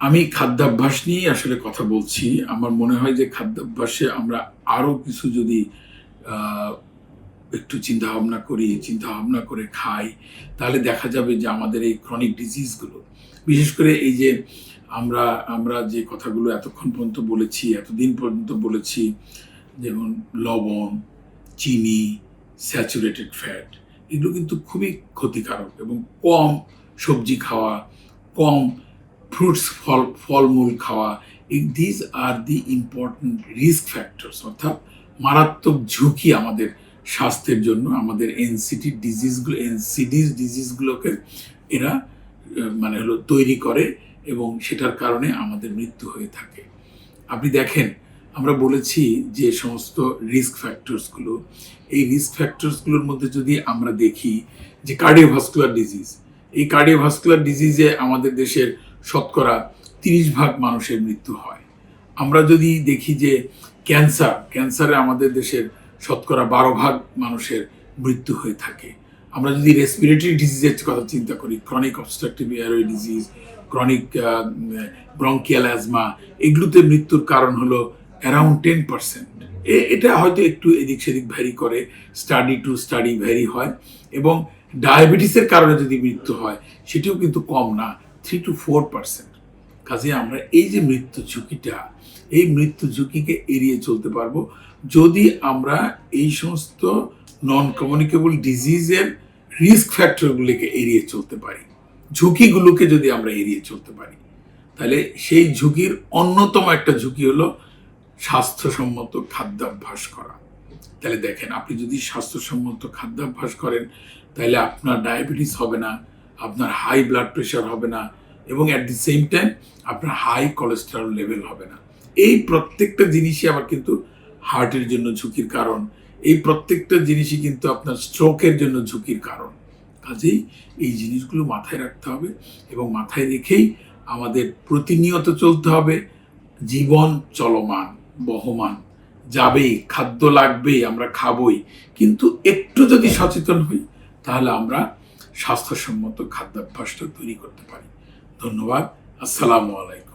আমি খাদ্যাভ্যাস নিয়েই আসলে কথা বলছি। আমার মনে হয় যে খাদ্যাভ্যাসে আমরা আরও কিছু যদি একটু চিন্তা ভাবনা করি চিন্তা ভাবনা করে খাই, তাহলে দেখা যাবে যে আমাদের এই ক্রনিক ডিজিজগুলো বিশেষ করে এই যে আমরা আমরা যে কথাগুলো এতক্ষণ পর্যন্ত বলেছি, এতদিন পর্যন্ত বলেছি, যেমন লবণ, চিনি স্যাচুরেটেড ফ্যাট এগুলো কিন্তু খুবই ক্ষতিকারক এবং কম সবজি খাওয়া, কম ফ্রুটস ফল, ফলমূল খাওয়া these are the important risk factors অর্থাৎ মারাত্মক ঝুঁকি আমাদের স্বাস্থ্যের জন্য, আমাদের এনসিটি ডিজিজগুলো এনসিডিস ডিজিজগুলোকে এরা মানে হলো তৈরি করে এবং সেটার কারণে আমাদের মৃত্যু হয়ে থাকে। আপনি দেখেন, আমরা বলেছি যে সমস্ত রিস্ক ফ্যাক্টরসগুলো এই রিস্ক ফ্যাক্টরসগুলোর মধ্যে যদি আমরা দেখি যে কার্ডিওভাস্কুলার ডিজিজ এই কার্ডিওভাস্কুলার ডিজিজে আমাদের দেশের শতকরা তিরিশ ভাগ মানুষের মৃত্যু হয়। আমরা যদি দেখি যে ক্যান্সার, ক্যান্সারে আমাদের দেশের শতকরা বারো ভাগ মানুষের মৃত্যু হয়ে থাকে। আমরা যদি রেসপিরেটরি ডিজিজের কথা চিন্তা করি chronic obstructive airway disease chronic bronchial asthma এগুলোতে মৃত্যুর কারণ হলো অ্যারাউন্ড টেন পার্সেন্ট এটা হয়তো একটু এদিক সেদিক ভ্যারি করে স্টাডি টু স্টাডি ভ্যারি হয় এবং ডায়াবেটিসের কারণে যদি মৃত্যু হয়, সেটিও কিন্তু কম না। থ্রি টু ফোর পার্সেন্ট কাজে আমরা এই যে মৃত্যু ঝুঁকিটা, এই মৃত্যু ঝুঁকিকে এড়িয়ে চলতে পারব। যদি আমরা এই সমস্ত নন কমিউনিকেবল ডিজিজের রিস্ক ফ্যাক্টরগুলিকে এড়িয়ে চলতে পারি, ঝুঁকিগুলোকে যদি আমরা এড়িয়ে চলতে পারি, তাহলে সেই ঝুঁকির অন্যতম একটা ঝুঁকি হলো স্বাস্থ্যসম্মত খাদ্যাভ্যাস করা। তাহলে দেখেন, আপনি যদি স্বাস্থ্যসম্মত খাদ্যাভ্যাস করেন, তাহলে আপনার ডায়াবেটিস হবে না। আপনার হাই ব্লাড প্রেশার হবে না এবং অ্যাট দি সেম টাইম আপনার হাই কোলেস্টেরল লেভেল হবে না। এই প্রত্যেকটা জিনিসই আবার কিন্তু হার্টের জন্য ঝুঁকির কারণ। এই প্রত্যেকটা জিনিসই কিন্তু আপনার স্ট্রোকের জন্য ঝুঁকির কারণ। কাজেই এই জিনিসগুলো মাথায় রাখতে হবে এবং মাথায় রেখেই আমাদের প্রতিনিয়ত চলতে হবে। জীবন চলমান, বহমান। যাবেই, খাদ্য লাগবেই, আমরা খাবই। কিন্তু একটু যদি সচেতন হই, তাহলে আমরা স্বাস্থ্যসম্মত খাদ্যাভ্যাসটা তৈরি করতে পারি। ধন্যবাদ। আসসালামু আলাইকুম।